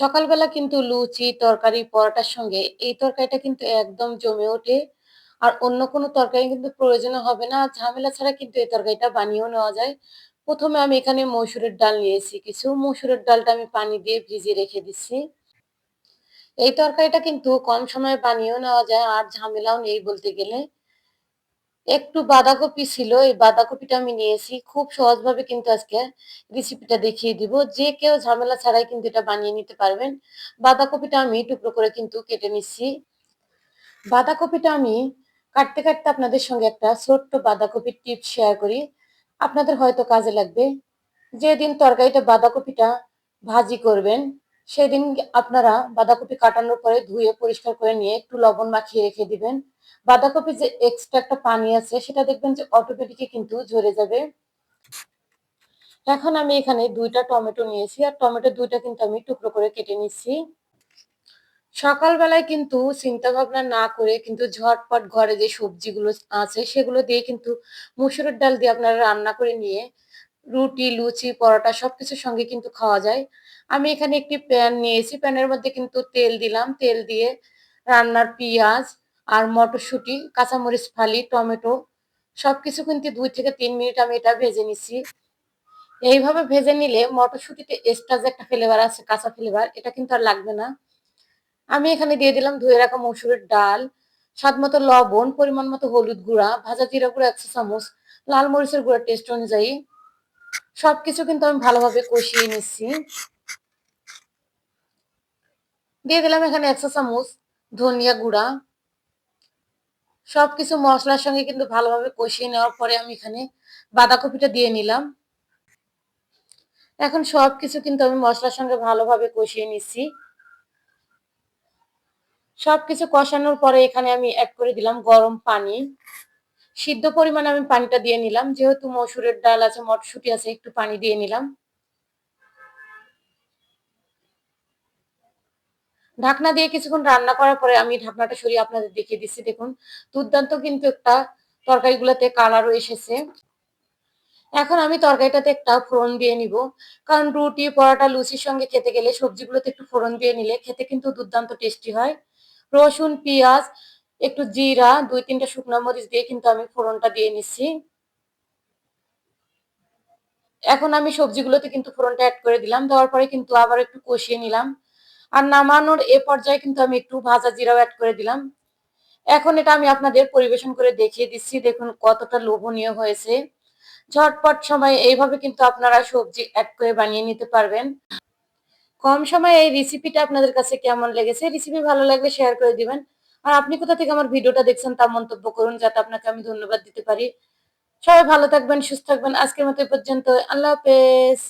সকালবেলা কিন্তু লুচি, তরকারি, পরোটার সঙ্গে এই তরকারিটা কিন্তু একদম জমে ওঠে। আর অন্য কোনো তরকারি কিন্তু প্রয়োজন হবে না। ঝামেলা ছাড়া কিন্তু এই তরকারিটা বানিয়েও নেওয়া যায়। প্রথমে আমি এখানে মসুরের ডাল নিয়েছি কিছু। মসুরের ডালটা আমি পানি দিয়ে ভিজিয়ে রেখে দিচ্ছি। এই তরকারিটা কিন্তু কম সময়ে বানিয়েও নেওয়া যায় আর ঝামেলাও নেই বলতে গেলে। একটু বাঁধাকপি ছিল, এই বাঁধাকপিটা আমি নিয়েছি। খুব সহজভাবে কিন্তু আজকে রেসিপিটা দেখিয়ে দিব। যে কেউ ঝামেলা ছাড়াই কিন্তু এটা বানিয়ে নিতে পারবেন। বাঁধাকপিটা আমি টুকরো করে কিন্তু কেটে নিচ্ছি। বাঁধাকপিটা আমি কাটতে, কাটতে আপনাদের সঙ্গে একটা ছোট্ট বাঁধাকপির টিপস শেয়ার করি। আপনাদের হয়তো কাজে লাগবে। যেদিন তরকারিটা বাঁধাকপিটা ভাজি করবেন, সেদিন আপনারা বাঁধাকপি কাটানোর পরে ধুয়ে পরিষ্কার করে নিয়ে একটু লবণ মাখিয়ে রেখে দিবেন। বাঁধাকপির যে এক্সট্রা একটা পানি আছে সেটা দেখবেন যে অটোমেটিকই কিন্তু ঝরে যাবে। এখন আমি এখানে দুইটা টমেটো নিয়েছি আর টমেটো দুইটা কিন্তু আমি টুকরো করে কেটে নিচ্ছি। সকালবেলায় কিন্তু চিন্তা ভাবনা না করে কিন্তু ঝটপট ঘরে যে সবজিগুলো আছে সেগুলো দিয়ে কিন্তু মুসুরের ডাল দিয়ে আপনারা রান্না করে নিয়ে রুটি, লুচি, পরোটা সবকিছুর সঙ্গে কিন্তু খাওয়া যায়। আমি এখানে একটি প্যান নিয়েছি। প্যানের মধ্যে কিন্তু তেল দিলাম। তেল দিয়ে রান্নার পিঁয়াজ আর মটরশুঁটি, কাঁচামরিচ ফালি, টমেটো সবকিছু কিন্তু দুই থেকে তিন মিনিট আমি এটা ভেজে নিচ্ছি। এইভাবে ভেজে নিলে মটরশুঁটিতে এক্সট্রা যে একটা ফ্লেভার আছে কাঁচা ফ্লেভার এটা কিন্তু আর লাগবে না। আমি এখানে দিয়ে দিলাম ধুয়ে রাখা মসুরের ডাল, স্বাদ মতো লবণ, পরিমাণ মতো হলুদ গুঁড়া, ভাজা জিরা গুঁড়া ১ চা চামচ, লাল মরিচের গুঁড়া টেস্ট অনুযায়ী। সবকিছু কিন্তু আমি ভালোভাবে কষিয়ে নিচ্ছি। দিয়ে দিলাম এখানে ১ চা চামচ ধনিয়া গুঁড়া। সবকিছু মশলার সঙ্গে কিন্তু ভালোভাবে কষিয়ে নেওয়ার পরে আমি এখানে বাঁধাকপিটা দিয়ে নিলাম। এখন সবকিছু কিন্তু আমি মশলার সঙ্গে ভালোভাবে কষিয়ে নিচ্ছি। সবকিছু কষানোর পরে এখানে আমি অ্যাড করে দিলাম গরম পানি। সিদ্ধ পরিমাণে আমি পানিটা দিয়ে নিলাম। যেহেতু মসুরের ডাল আছে, মটরশুঁটি আছে একটু পানি দিয়ে নিলাম। ঢাকনা দিয়ে কিছুক্ষণ রান্না করার পরে আমি ঢাকনাটা সরিয়ে আপনাদের দেখিয়ে দিচ্ছি, দেখুন। দুর্দান্ত কিন্তু একটা তরকারিগুলোতে কালারও এসেছে। এখন আমি তরকারিটাতে একটা ফোড়ন দিয়ে নিব। কারণ রুটি, পরোটা, লুচির সঙ্গে খেতে গেলে সবজিগুলোতে একটু ফোড়ন দিয়ে নিলে খেতে কিন্তু দুর্দান্ত টেস্টি হয়। রসুন, পেঁয়াজ, একটু জিরা, দুই তিনটা শুকনো মরিচ দিয়ে কিন্তু আমি ফোড়নটা দিয়ে নিচ্ছি। এখন আমি সবজিগুলোতে কিন্তু ফোড়নটা অ্যাড করে দিলাম। দেওয়ার পরে কিন্তু আবার একটু কষিয়ে নিলাম। আর নামানোর এ পর্যায়ে কিন্তু আমি একটু ভাজা জিরাও অ্যাড করে দিলাম। এখন এটা আমি আপনাদের পরিবেশন করে দেখিয়ে দিচ্ছি, দেখুন কতটা লোভনীয় হয়েছে। ঝটপট সময় এইভাবে কিন্তু আপনারা সবজি অ্যাড করে বানিয়ে নিতে পারবেন। কম সময়ে এই রেসিপিটা আপনাদের কাছে কেমন লেগেছে? রেসিপি ভালো লাগলে শেয়ার করে দিবেন। আর আপনি কোথা থেকে আমার ভিডিওটা দেখছেন তা মন্তব্য করুন, যাতে আপনাকে আমি ধন্যবাদ দিতে পারি। সবাই ভালো থাকবেন, সুস্থ থাকবেন। আজকের মতো পর্যন্ত। আল্লাহ হাফেজ।